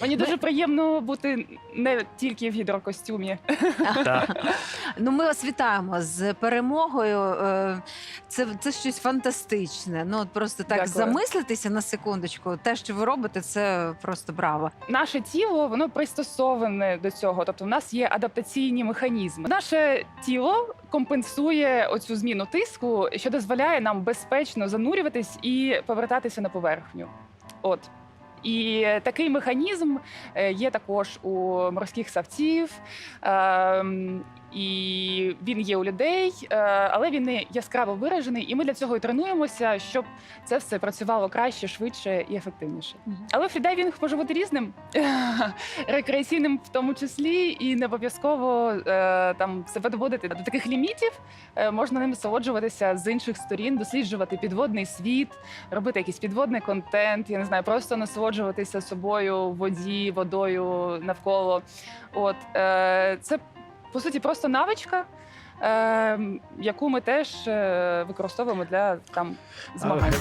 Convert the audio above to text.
Мені дуже приємно бути не тільки в гідрокостюмі. Так. Ну, ми вас вітаємо з перемогою. Е, Це, це щось фантастичне. Ну, от просто так Дякую. замислитися на секундочку. Те, що ви робите, це просто браво. Наше тіло воно пристосоване до цього. Тобто, в нас є адаптаційні механізми. Наше тіло компенсує оцю зміну тиску, що дозволяє нам безпечно занурюватись і повертатися на поверхню. От. І такий механізм е, є також у морських савців, ем, і він є у людей, е, але він не яскраво виражений. І ми для цього і тренуємося, щоб це все працювало краще, швидше і ефективніше. Мгм. Але фрідайвінг може бути різним, рекреаційним в тому числі, і не обов'язково е, там себе доводити до таких лімітів. Е, можна ним насолоджуватися з інших сторін, досліджувати підводний світ, робити якийсь підводний контент. Я не знаю, просто насолоджуватися собою воді, водою навколо. От це по суті, просто навичка, е, яку ми теж е, використовуємо для там змагань.